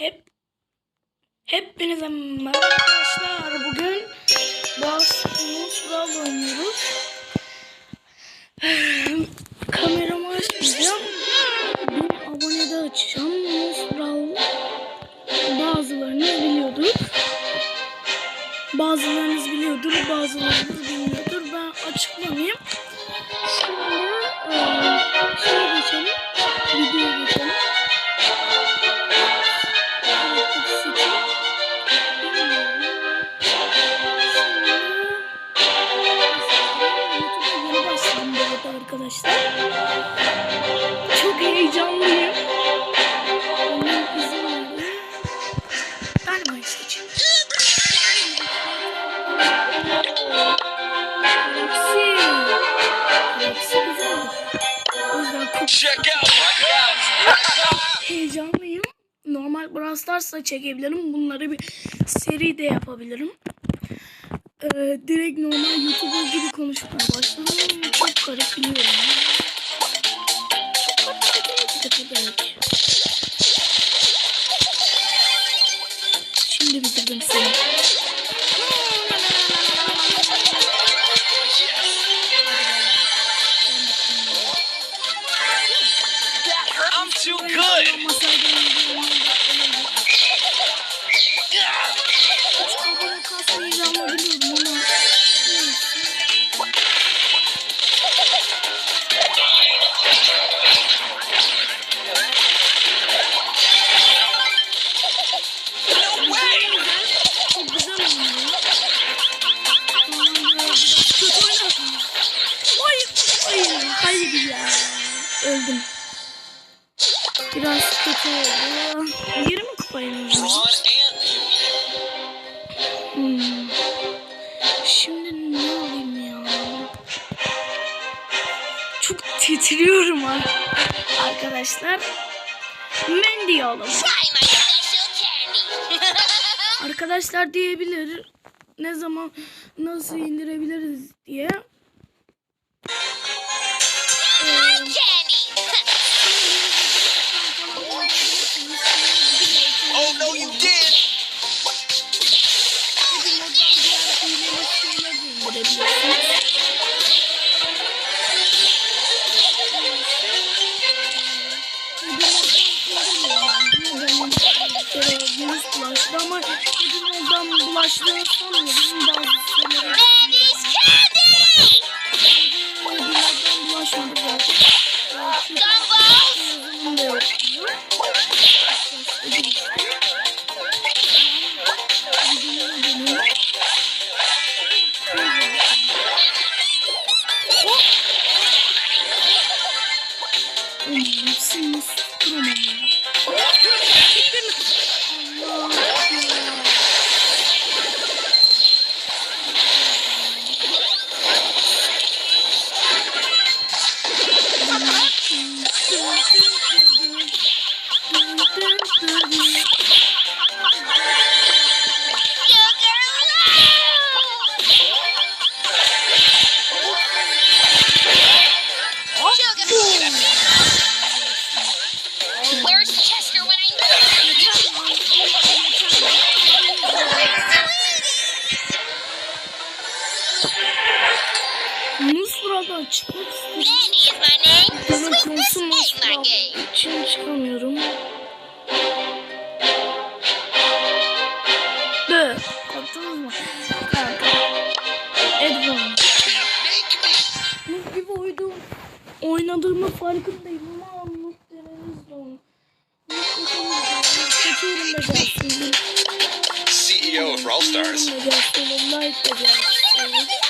Hep Hepinize merhaba arkadaşlar. Bugün Bastonumuz Brawl oynuyoruz. Kameramı açmayacağım. Bir abone de açacağım. Mus Brawl bazılarınız biliyordur. Bazılarınız biliyordur, bazılarınız bilmiyordur. Ben açıklamayayım. Şimdi şeye geçelim. Videoya geçelim. Heyecanlıyım. Normal Brawl Stars'la çekebilirim. Bunları bir seri de yapabilirim. Ee, direkt normal YouTuber gibi konuşmaya başladım. Çok garip biliyorum. Şimdi bitirdim seni. Titriyorum ar- arkadaşlar. Mendy alalım. Arkadaşlar diyebilir ne zaman nasıl indirebiliriz diye. Ama bugün oradan bulaştığını sanmıyorum. Bazı şeylere Mandy's candy. bunlardan bulaşmadı zaten. Yazılım da yok. Sugar. Gibi. Oynadığımı farkındayım ama Muz deneniz de onu. Kaçıyorum da gelsin. CEO E of Brawl Stars. Da gelsin. Like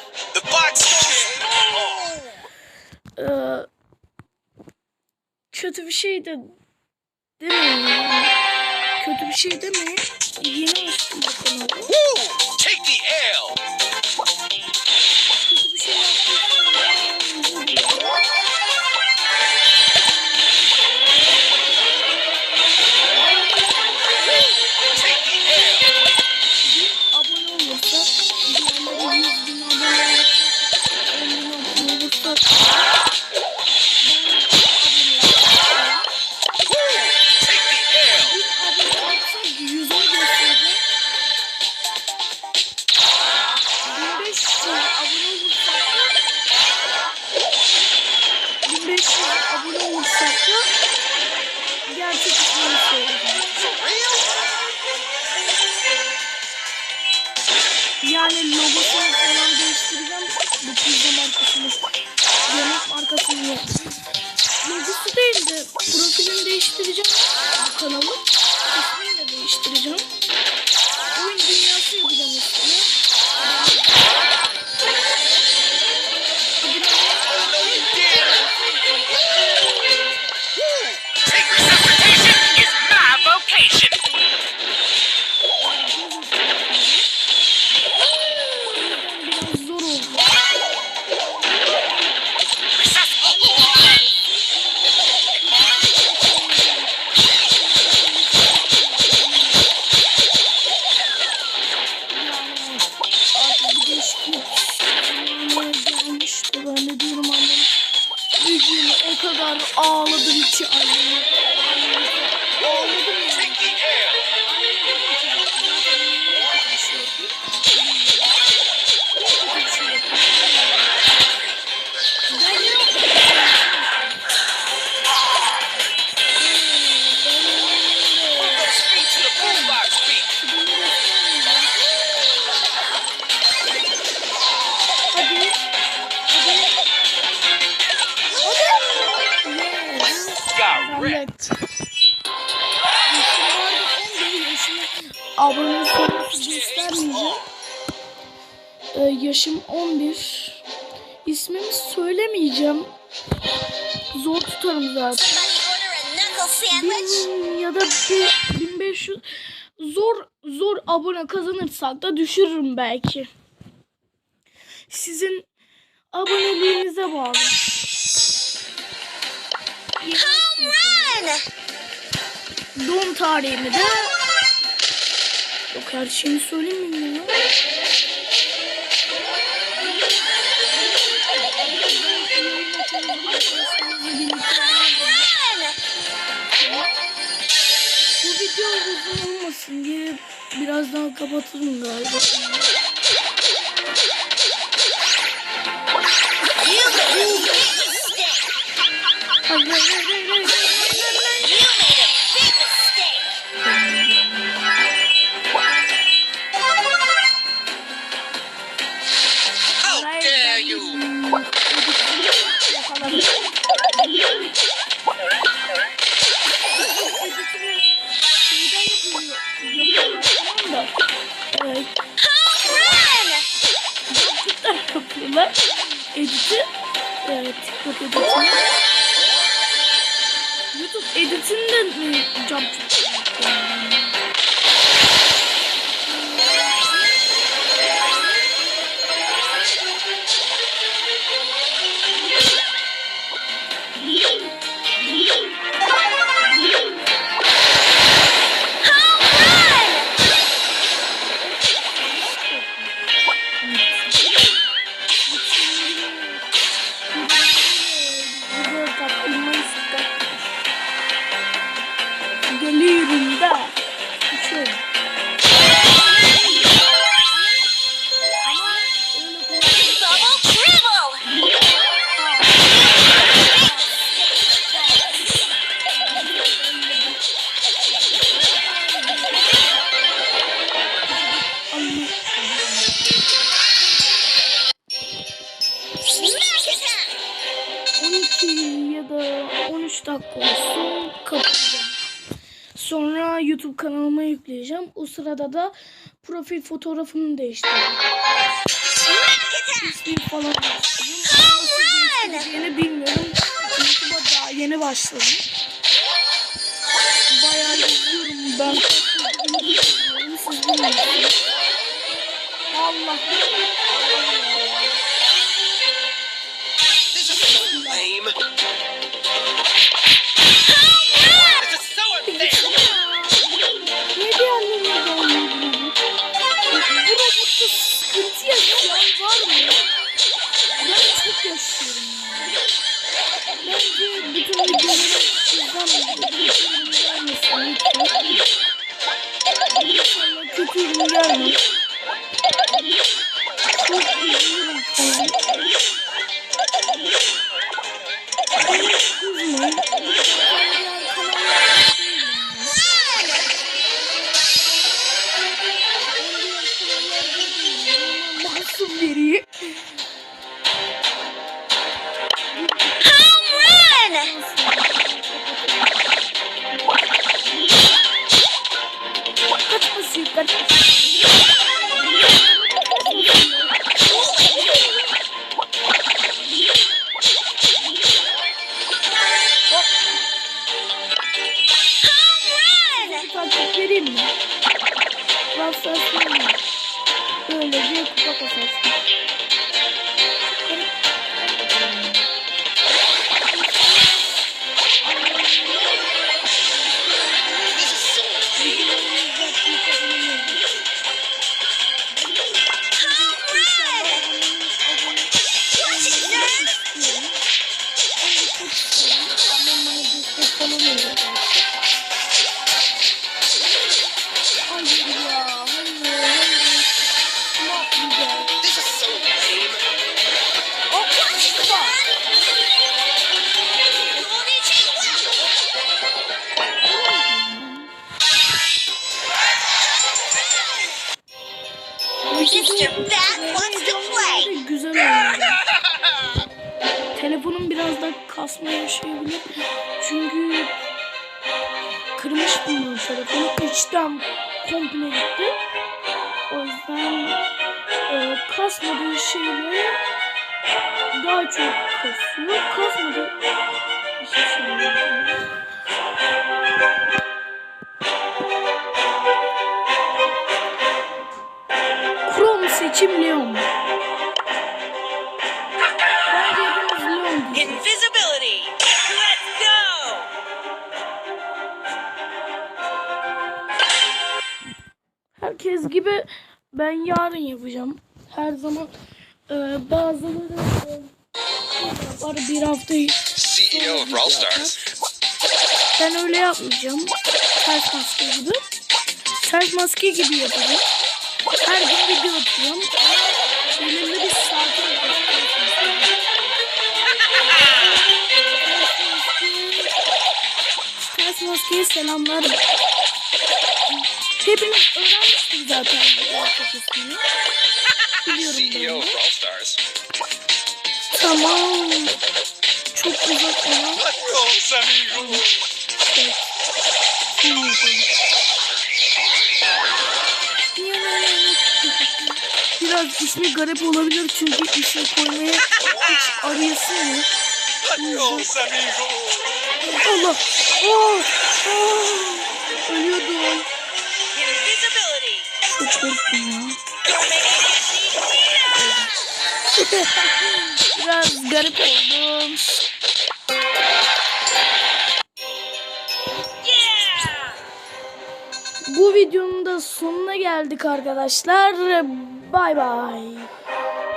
Ee, kötü bir şey de demeyin yani. Kötü bir şey demeyin. Yeni kanalı. Woo! Take the L. Logosu değil de profilini değiştireceğim. Bu kanalın ismini de değiştireceğim. Abone sayısı göstermeyeceğim. Ee, yaşım 11. İsmimi söylemeyeceğim. Zor tutarım zaten. Bin ya da bir 1500 zor zor abone kazanırsak da düşürürüm belki. Sizin aboneliğinize bağlı. Home run! Doğum tarihimi de Yok her şeyini söyleyeyim mi ya? Bu video uzun olmasın diye birazdan kapatırım galiba. You Editi. Evet, TikTok editini. YouTube editinden mi jump Geliyorum YouTube kanalıma yükleyeceğim. O sırada da profil fotoğrafını değiştireceğim. İsmini falan değiştireceğim. Bilmiyorum. YouTube'a daha yeni başladım. Mr. Bat wants to play. Güzel oynadı. Telefonum biraz da kasma yaşayabilir. Çünkü kırmıştım ben telefonu. İçten komple gitti. O yüzden e, kasmadığı şeyleri daha çok kasıyor. Kasmadı. Hiçbir şey olmadı. Seçim Leon. Bence hepimiz Leon diyeceğiz. Invisibility. Let's go. Herkes gibi ben yarın yapacağım. Her zaman e, bazıları e, var bir hafta CEO of Brawl Stars. ben öyle yapmayacağım. Ters maske gibi. Ters maske gibi yapacağım. Her gün video. Ama belirli bir saate Ters maskeye selamlar. Hepiniz öğrenmiştiniz zaten. Biliyorum ben Stars. Tamam. Çok uzak amigo. Evet. Biraz ismi garip olabilir çünkü ismi koymaya hiç arayasın yok. Adios, amigo. Allah! Oh! Oh! Ölüyordum. Çok korktum ya. Biraz garip oldum. Bu videonun da sonuna geldik arkadaşlar. Bye bye.